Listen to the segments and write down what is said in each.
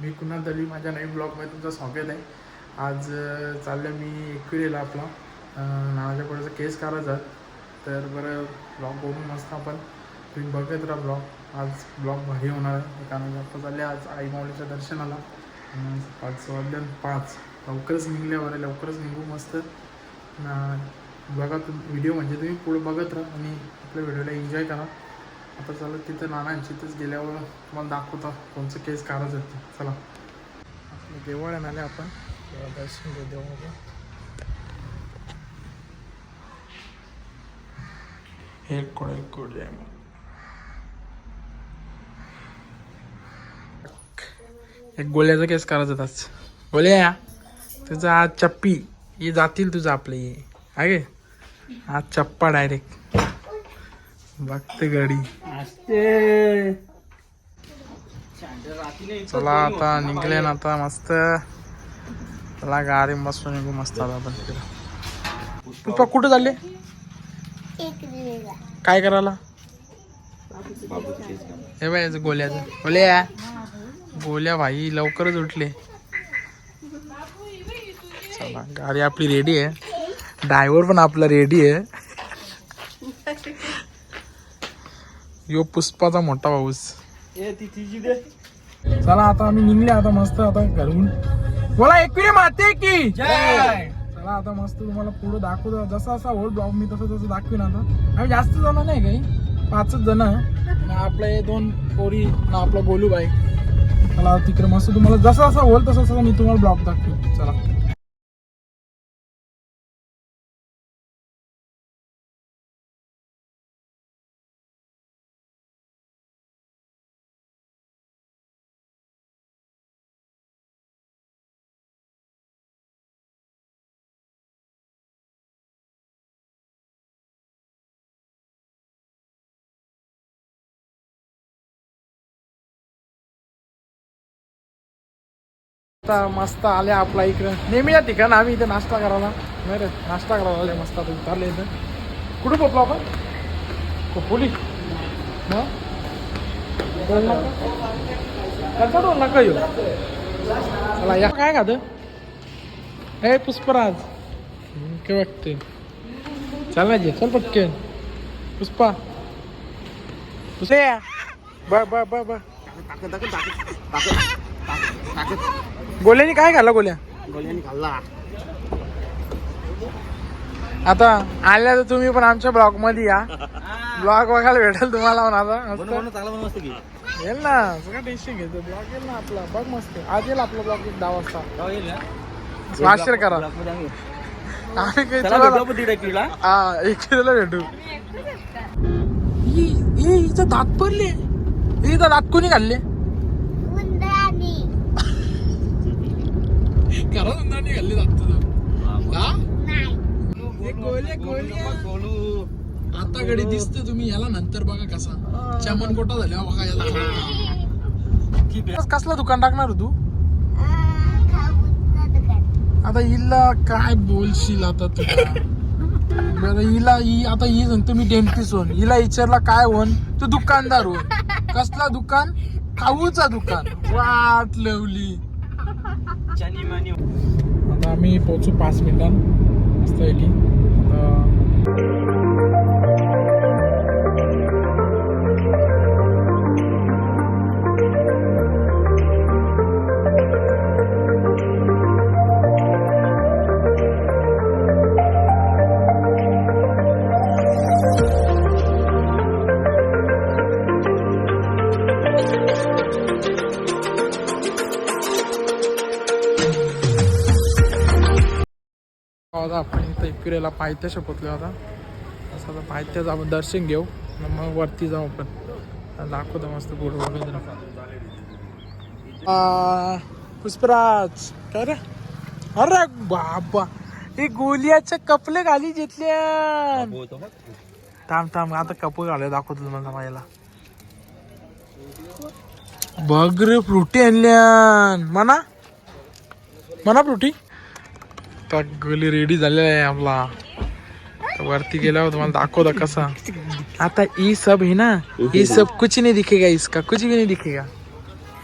मी कुणाल दली माझ्या नवीन ब्लॉगमध्ये तुमचं स्वागत आहे. आज चाललं मी एकविरेला आपला माझ्या नावाच्या पुढेचा केस करायचा तर बरं ब्लॉग बघून मस्त आपण तुम्ही बघत राहा ब्लॉग. आज ब्लॉग भारी होणार आहे. कारण आपण चालले आज आई माऊलीच्या दर्शनाला. पाच वाजल्या पाच. लवकरच निघल्यावर आहे, लवकरच निघू मस्त. बघा तुम व्हिडिओ म्हणजे तुम्ही पुढे बघत राहा आणि आपल्या व्हिडिओला एन्जॉय करा. आता चला तिथं नानांची तिथंच गेल्यावर तुम्हाला दाखवता कोणचं केस काढायचं ते. चला. आपलं देवळ आले आपण. दर्शन घेऊ देवळाचं हे आहे मग? एक गोळ्याचा केस करायचा आज. गोळ्या तुझा आज चप्पी. ही जातील तुझं आपलं हे आहे आज चप्पा डायरेक्ट बघते गाडी चला आता निघले ना आता मस्त. चला गाडी मस्त निघू मस्त आता आपण तिकडं. पुष्पा कुठं चालले? काय करायला? हे बाय याचं गोल्याचं. गोल्या? गोल्या भाई लवकरच उठले. चला गाडी आपली रेडी आहे. ड्रायव्हर पण आपला रेडी आहे. यो पुष्पाचा मोठा पाऊस. चला आता आम्ही निघले आता मस्त आता घरून. बोला एकविरे माते की? चला आता मस्त तुम्हाला पुढे दाखवतो. जसा असा होल ब्लॉग मी तसं तसं दाखवीन आता. आम्ही जास्त जण नाही काही. पाचच जण. आपले हे दोन पोरी ना आपला गोलूबाई. चला तिकडे मस्त तुम्हाला जसा असा होल तसा तसा मी तुम्हाला ब्लॉग दाखवीन. चला. आता मस्त आले आपला इकडं. नेहमी या ठिकाण आम्ही इथे नाश्ता करायला. नाही रे नाश्ता करायला आले मस्त आता आले इथं. कुठं पोचलो आपण? खोपोली करता डोल नाका येऊ चला या. काय खातं? हे पुष्पराज. काय वाटते. चल ना जे चल पटकन. पुष्पा. पुष्पा. या ब ब ब ब. गोल्याने काय खाल्ला गोल्या? आता आल्या तर तुम्ही पण आमच्या ब्लॉगमध्ये या. ब्लॉग बघायला भेटेल तुम्हाला पण आता. मस्त. येईल ना सगळं टेन्शन घेतो. ब्लॉग येईल ना आपला. बघ मस्त. आज येईल आपला ब्लॉग एक दहा वाजता. स्वाक्षर करा. आम्ही. काही तुला- हा एक किलोला भेटू हिचं दात पडले. हिचं दात कोणी खाल्ले? करा उंदराने खाल्ले दात आता कडे दिसत तुम्ही याला नंतर बघा कसा. चमन कोटा झाल्या बघा याला. कसला दुकान टाकणार तू? आता हिला काय बोलशील आता तुला हिला ही आता ही म्हणतो मी डेंटिस्ट होन हिला इचरला काय होन तू दुकानदार हो कसला दुकान? खाऊचा दुकान. वाट लवली. आता आम्ही पोचू पाच मिनिटां आपण पायथ्या शपथलो आता. असं आता पायथ्याचं आपण दर्शन घेऊ. मग वरती जाऊ आपण. दाखवतो मस्त पुढे वगैरे. आ, पुष्पराज काय रे? अरे बाबा हे गोलियाच्या कपले घाली घेतल्या थांब थांब आता कप घालू दाखवतो तुम्हाला मायला. बघ रे फ्रुटी आणल्या. म्हणा म्हणा फ्रुटी? आता गोली रेडी झालेला आहे आपला वरती गेल्यावर तुम्हाला दाखवता कसा. आता ई सब हे ना ये सब कुछ नहीं दिखेगा इसका कुछ भी नहीं दिखेगा.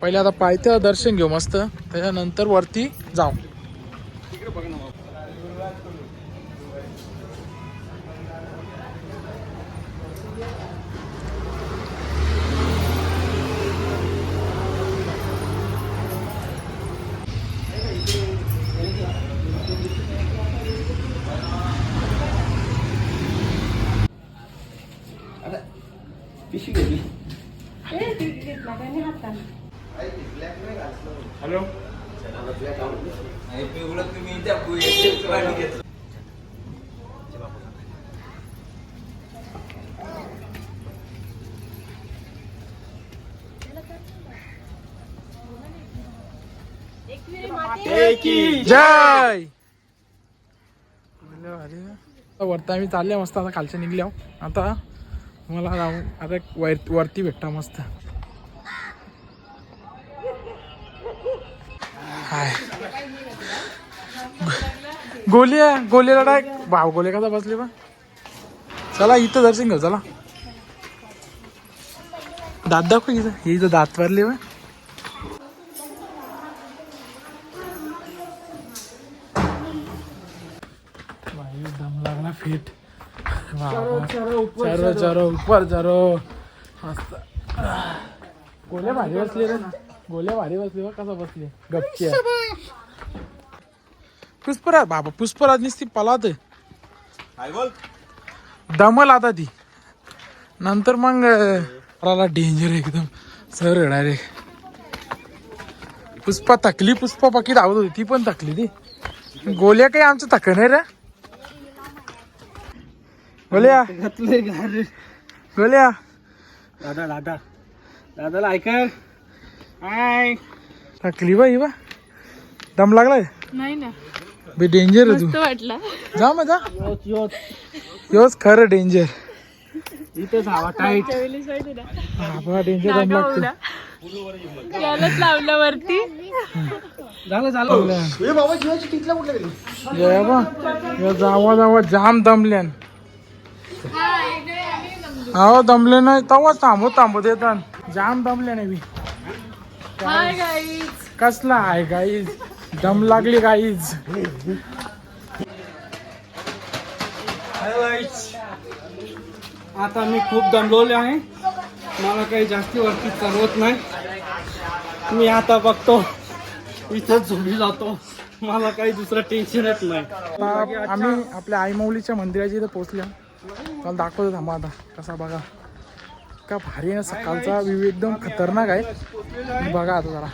पहिले आता पायथ्या दर्शन घेऊ मस्त त्याच्यानंतर वरती जाऊ. जय वरती आम्ही चालले मस्त आता खालच्या निघल्या आता मला जाऊ आता वर वरती भेटता मस्त. हाय. गोलिया गोलीला डाय भाव गोले कसा बसले बा? चला इथं दर्शन घेऊ चला. दात दाखव इथं. हे इथं दात भरले बा भाई दम लागला फिट चरो चरो उपर चरो। मस्त। गोल्या भारी बसले रे. गोल्या भारी बसले बा कसा बसले. गपची पुष्पराज बाबा पुष्पराज निसती पलात दमल आता ती. नंतर मग राला डेंजर एकदम. सर डायरेक्ट पुष्पा थकली पुष्पा बाकी धावत होती ती पण थकली ती. गोल्या काही आमचं थक नाही रे. गोल्या. घातले घार. गोल्या. दादा दादा. दादाला ऐका आय थकली बाई बा. दम लागलाय? नाही ना. बे डेंजर आहे तू. वाटला. जा मग जा. योच योच. योच खरं डेंजर इथेच हवा टाईट बाबा डेंजर दम लागतो. यालाच लावलं वरती. झालं झालं. ये बा या जावा जावा जाम दमल्यान. अहो दमले नाही. तवा थांबू थांबू देतात जाम दमले नाही गाईज कसला आहे गाईज दम लागली गाईज आता मी खूप दमलोले आहे. मला काही जास्ती वरती चालवत नाही. मी आता बघतो. इथेच झोपी जातो. मला काही दुसरं टेन्शनच नाही. आता आम्ही आपल्या आईमौलीच्या मंदिराच्या इथे पोहोचल्या मला दाखवतो थांबा आता. कसा बघा. का भारी आहे सकाळचा व्ह्यू एकदम खतरनाक आहे. बघा आता जरा.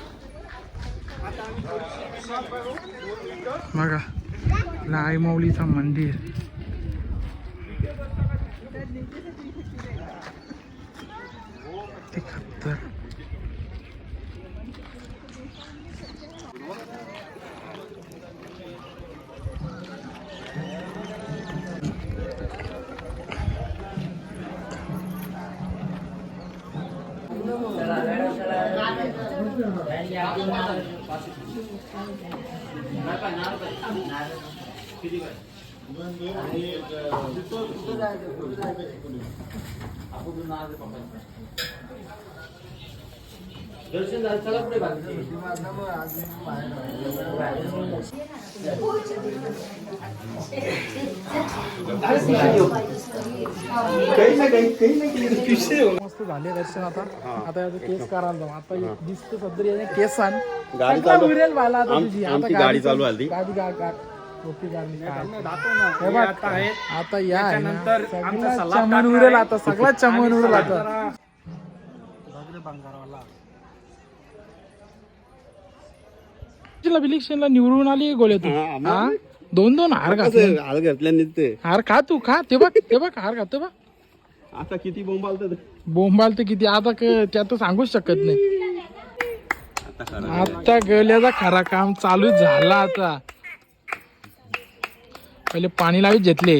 बघा. लाय आईमौलीचं मंदिर. ते खतर मस्त झाले दर्शन आता आता याचं केस करायला जाऊ आता दिसतं याने केस आण गाडी चालू आता तुझी आमची गाडी चालू आली. गाडी गा गा टोपी काय? हे बघ, आता आहे आता या आहे ना, सगळा चमन उरेल. आता सगळा चमन उरेल आता. इलेक्शनला निवडून आली गोळे तू हा, दोन दोन हार घातले. कसं हाल घातल्याने ते. हार खा तू खा. ते बघ ते बघ हार खातो बघ. आता किती बोंब आलत बोंबाल तर किती? आता क- त्यात तर सांगूच शकत नाही. आता गेल्याचा खरा काम चालू झाला आता. पहिले पाणी लावीत घेतले.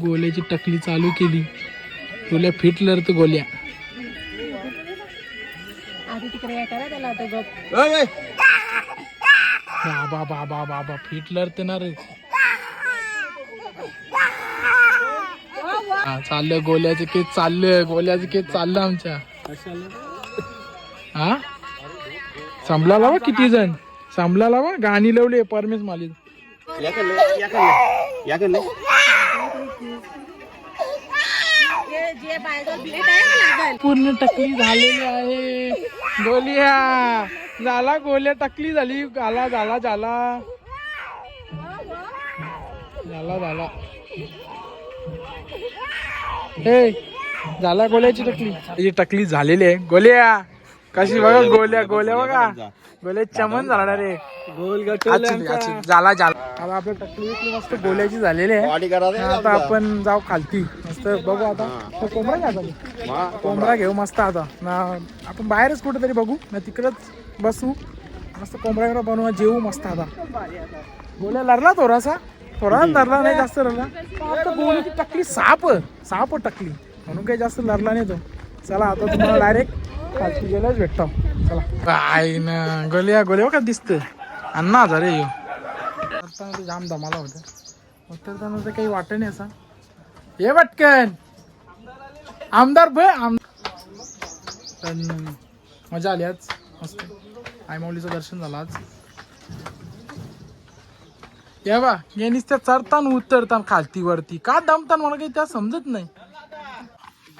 गोल्याची टकली चालू केली. तुला फिटलर तर गोल्या. बाबा बाबा बाबा फिटलर तर ना रे. हा चाललं गोल्याचं केस चाललं गोल्याचं केस चाललं आमच्या. हा? संभला लावा किती जण? संभला लावा गाणी लावली परमेश माली याकडले याकडले याकडले पूर्ण टकली झालेली आहे. गोलिया झाला गोल्या टकली झाली. झाला झाला झाला. झाला झाला. हे झाला गोल्याची टकली. ही टकली झालेली आहे. गोल्या. कशी बघा गोल्या गोल्या बघा. गोल्या चमन झाला रे. गोल. झाला झाला. आता आपल्या टकली बिकली मस्त गोल्याची झालेली आहे. आता आपण जाऊ खालती. मस्त बघू आता. तो कोंबडा घ्या आता. कोंबडा घेऊ मस्त आता. ना आपण बाहेरच कुठेतरी बघू. ना तिकडच बसू. मस्त कोंबडा वगैरे बनवू जेवू मस्त आता. गोल्या लरला थोडासा थोडा लरला नाही जास्त लरला आता गोलीची टकली साप. साप टकली. म्हणून काही जास्त लरला नाही तो. चला आता तुम्हाला डायरेक्ट खालती गेल्याच भेटतो. चला. काय ना गोल्या गोल्या का दिसतं अण्णा ह्यो. आता ते जाम दमाला होतं मग तर काही वाटत नाही असं. ये पटकन. आमदार ब आम पण मजा आली आज. मस्त. आई माऊलीचं दर्शन झालं आज. या बा हे नुसत्या चढतान उतरतान खालती वरती. का दमतान? मला काही त्या समजत नाही.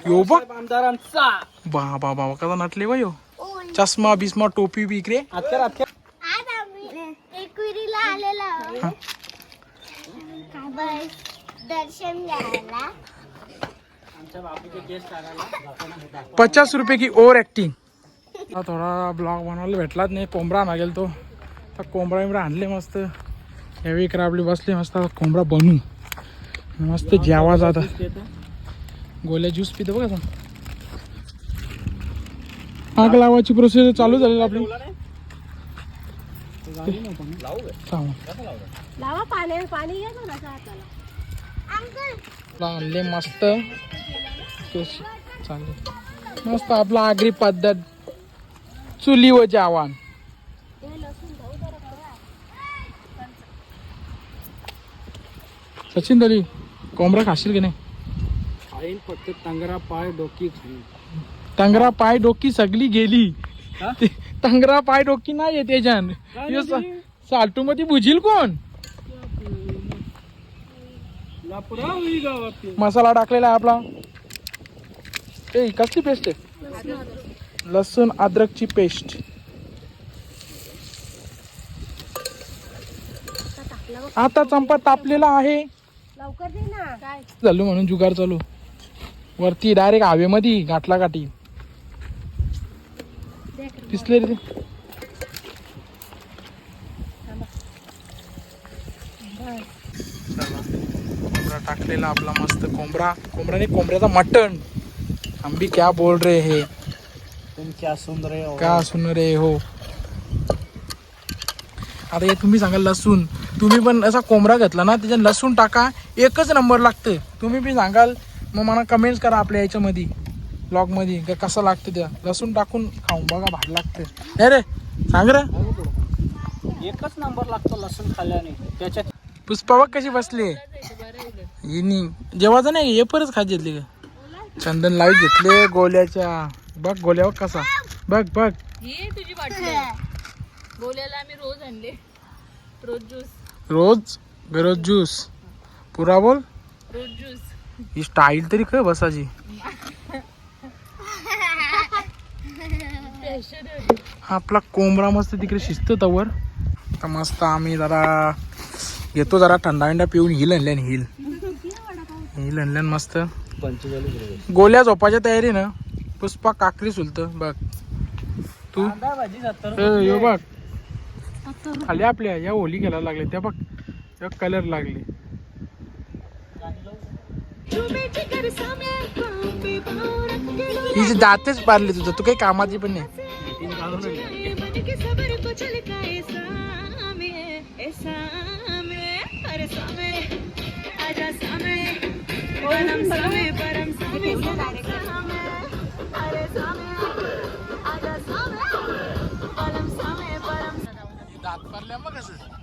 यो बा आमदारांचा बा बा बा कसा नटले बा यो चष्मा बिस्मा टोपी बी इकडे हातकर हातकर आज आम्ही एकविरीला आलेलो बस दर्शन घ्यायला. पचास रुपये की ओव्हर ऍक्टिंग थोडा ब्लॉग बनवायला भेटलाच नाही कोंबडा आणा गेलो तो. तर कोंबडा बिंबडा आणले मस्त. हेवी कराबली बसले मस्त आता कोंबडा बनू. मस्त जेवा जात गोल्या ज्यूस पितो बघा आता. आग लावायची प्रोसेस चालू झालेली आपली. आणले मस्त. मस्त आपला आगरी पद्धत. चुली व जेवण. सचिन दली कोंबडा खाशील की नाही? खाईन फक्त टांगरा पाय डोकी खाईन टंगरा पाय डोकी सगळी गेली. हा? ते टंगरा पाय डोकी नाही येते त्याच्यान साल्टू मध्ये बुजील कोण? लापरा होई गावात मसाला टाकलेला आहे आपला. ए कसली पेस्ट आहे. लसूण अद्रकची पेस्ट आता चंपा तापलेला आहे. लवकर दे ना. काय चालू म्हणून जुगार चालू. वरती डायरेक्ट हवेमध्ये गाठला गाठी दिसले रे ते. कोंबडा टाकलेला आपला मस्त कोंबडा नाही कोंबड्याचा मटण. आंबी क्या बोल रे हे. तुम क्या सुन रहे हो? का सुन रे हो? आता हे तुम्ही सांगा लसूण. तुम्ही पण असा कोंबडा घेतला ना त्याच्यात लसूण टाका एकच नंबर लागतं. तुम्ही बी सांगाल मग मला कमेंट्स करा आपल्या याच्यामध्ये ब्लॉगमध्ये का कसं लागतं त्या लसूण टाकून खाऊन बघा भारी लागतं. नाही रे सांग रे. एकच नंबर लागतो लसूण खाल्ल्याने. त्याच्यात पुष्पा बघ कशी बसली. हिनी जेव्हाचं नाही हे परच खात घेतली का? चंदन लाइट घेतले गोल्याच्या. बघ गोल्या बघ कसा. बघ बघ. ही तुझी आम्ही रोज आणले. रोज ज्यूस रोज गरज ज्यूस पुरा बोल. रोज ज्यूस ही स्टाईल तरी काय बसाची. आपला कोंबरा मस्त तिकडे शिस्त तवर. तर मस्त आम्ही जरा घेतो जरा थंडा विंडा पिऊन हिल आणल्यान हिल. हिल आणल्यान मस्त. गोल्या झोपाच्या तयारी ना. पुष्पा काकरी सुलत. बघ. तू? यो बघ. खाली आपल्या या होली घ्यायला लागले. त्या बघ. त्या कलर लागले. हिचे दातेच पारले तुझं तू काही कामाची पण नाही. दात पारल्या मग कसं?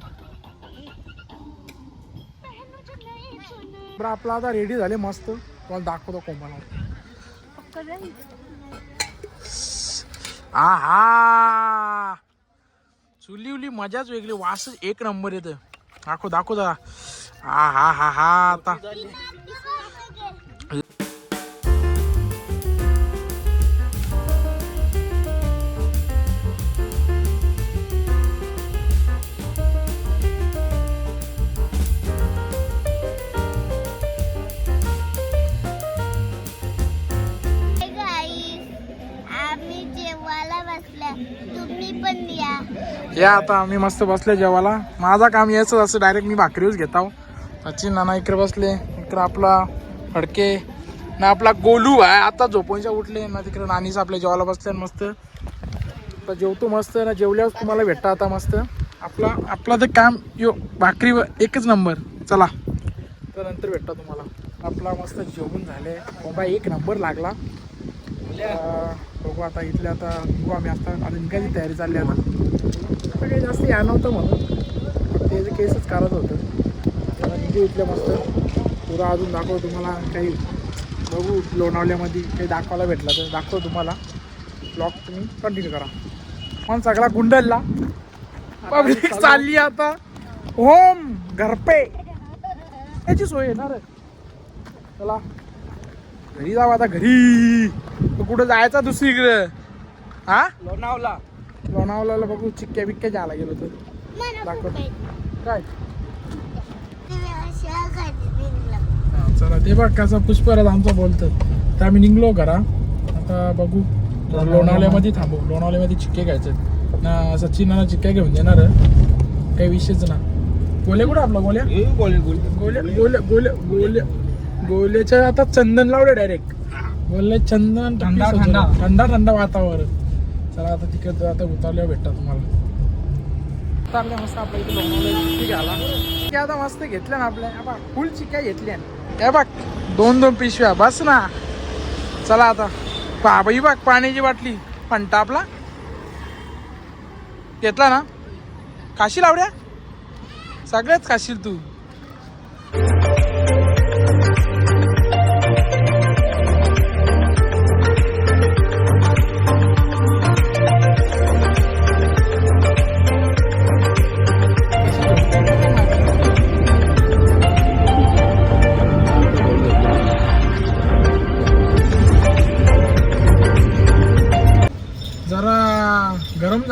बरं आपला आता रेडी झाले मस्त. तुम्हाला दाखवतो कोंबाला आहा! हा चुली उली मजाच वेगळी वास एक नंबर येतं. दाखव दाखव जरा. आ हा हा हा आता. या आता आम्ही मस्त बसले जेवायला. माझा काम यायचं असं डायरेक्ट मी भाकरीच घेत आहो. सचिन नाना इकडे बसले. इकडे आपला फडके. ना आपला गोलू आहे. आता झोपूनच्या उठले. ना तिकडे नानीच आपल्या जेवायला बसले मस्त. आता जेवतो मस्त. ना जेवल्यावर तुम्हाला भेटतं आता मस्त. आपला आपला तर काम यो भाकरी एकच नंबर चला. तर नंतर भेटता तुम्हाला. आपला मस्त जेवून झाले बाबा एक नंबर लागला. बघू आता इथले आता बघू आम्ही. आता आता निघायची तयारी चालली आता. आता काही जास्त या नव्हतं म्हणून. ते जे केसच करत होतं. तर निघू इथल्या मस्त पुरा अजून दाखव तुम्हाला काही बघू लोणावल्यामध्ये काही दाखवायला भेटला तर दाखव तुम्हाला. ब्लॉग तुम्ही कंटिन्यू करा. पण सगळा गुंडलला. पब्लिक चालली आता. होम घरपे. याची सोय येणार चला. घरी जाऊ आता घरी. तू कुठं जायचा दुसरीकडे? हा? लोणावला लोणावळ्याला बघू चिक्क्या बिक्क्या जायला गेलो तर. दाखव. काय? हा, चला ते बघ कसं पुष्पराज आमचं बोलतात तर आम्ही निघलो घरा. आता बघू. लोणावळ्यामध्ये थांबू. लोणावळ्यामध्ये चिक्के घ्यायचे ना सचिनाला चिक्क्या घेऊन देणार काही विषयच ना गोले कुठं आपला? गोल्या. गोल्या गोल्या. गोल्या गोल्या गोल्याच्या आता चंदन लावले डायरेक्ट गोल्या चंदन थंडा, थंडा. थंडा थंडा वातावरण. चला आता तिकडे आता उतरल्यावर भेटता तुम्हाला. उतरल्या मस्त आपल्या इथे लोणावळ्याला चिक्की घ्यायला. चिक्की आता मस्त घेतल्या ना आपल्या. बा फुल चिक्क्या घेतल्या. हे बघ दोन दोन पिशव्या. बस ना. चला आता. बाबाई बघ पाण्याची बाटली. फंटा आपला घेतला ना? काशील आवड्या? सगळ्याच खाशील तू.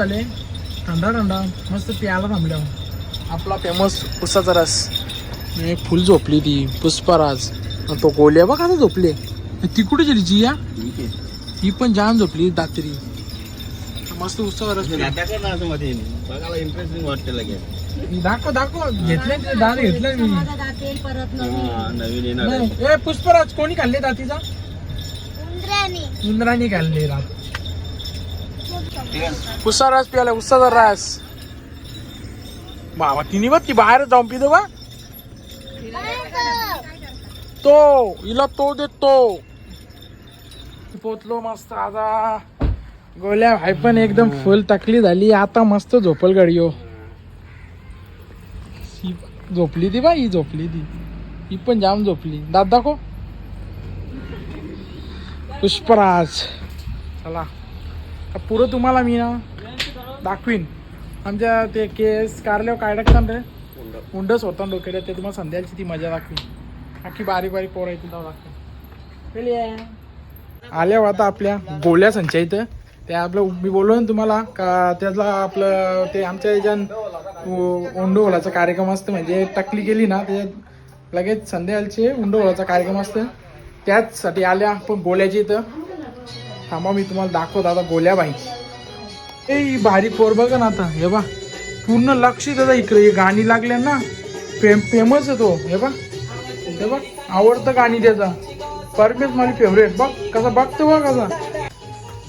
झाले. थंडा थंडा. मस्त प्यायला थांबल्यावर आपला फेमस उसाचा रस. मी फुल झोपली ती पुष्पराज. तो गोल्या बघ आता झोपले. ती कुठे गेली जी या? ती पण जाम झोपली रात्री मस्त उसाचा रस इंटरेस्टिंग वाटते लगेच. दाखव दाखव. घेतले ते दात घेतले मी. हा, नवीन येणार आहे. नाही, ए पुष्पराज कोणी खाल्ले दातीचा? उंदराने. इंद्राणी खाल्ले रात. ठीक रस प्याला उसाचा रस बाबा तिने बघ ती बाहेर जाऊन पितो बा तो हिला तो देतो पोचलो मस्त आता गोल्या भाई पण एकदम फुल तकली झाली आता मस्त झोपल गाडी हो ही झोपली ती बा ही झोपली ती ही पण जाम झोपली दादा दाखव पुष्पराज चला पुरं तुम्हाला मी ना दाखवीन. आमच्या ते केस कारल्यावर काय टाकतात रे उंडच होता डोक्याला ते तुम्हाला संध्याची ती मजा दाखवीन. अख्खी बारीक बारीक पोरं येतील तेव्हा दाखवीन. आल्या आता आपल्या गोल्या संचय इथं. ते आपलं मी बोललो ना तुम्हाला का त्यातला आपलं ते आमच्या याच्यान उंडोलाचा कार्यक्रम असतं. म्हणजे टकली गेली ना त्याच्यात लगेच संध्याकाळचे उंडोलाचा कार्यक्रम असतं. त्याचसाठी आल्या पण गोल्याची इथं. थांबा मी तुम्हाला दाखवतो आता गोल्या बाई ए भारी पोर बघा ना आता हे बा. पूर्ण लक्ष दादा इकडे. हे गाणी लागले ना फेम फेमस आहे तो हे बा. हे बघ आवडतं गाणी त्याचा. परमेश माझी फेवरेट बघ कसा बघतो बघ कसा.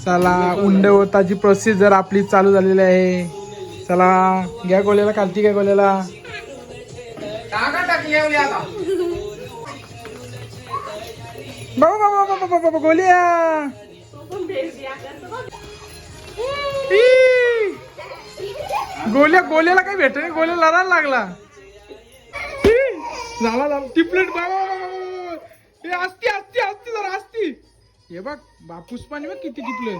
चला उंड होताची प्रोसिजर आपली चालू झालेली आहे. चला घ्या गोल्याला कालची घ्या गोल्याला. टाका बाबा बाबा बाबा बाबा बाबा गोल्या. गोल्या गोल्याला काही भेट नाही गोल्या लढायला लागला. झाला झाला. बाबा असती असती असती जरा असती हे बघ बा पुष्पाने बघ किती टिपलं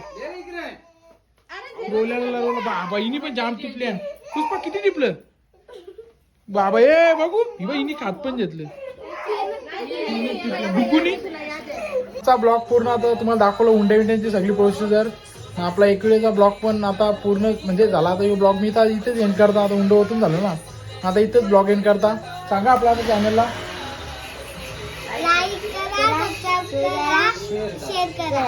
गोल्याला लागलं बाबा हिनी पण जाम टिपल्या पुष्पा किती टिपलं? बाबा ए बघू. ही हिनी खात पण घेतलं. चा ब्लॉग पूर्ण आता तुम्हाला दाखवलं हुंड्या विंड्यांची सगळी प्रोसिजर आपला एकविडेचा ब्लॉग पण आता पूर्ण म्हणजे झाला आता ब्लॉक ब्लॉग. मी तर इथेच एंड करता आता हुंड होतून झालं ना. आता इथेच ब्लॉग एंड करता. सांगा आपल्या आता चॅनलला शेअर करा.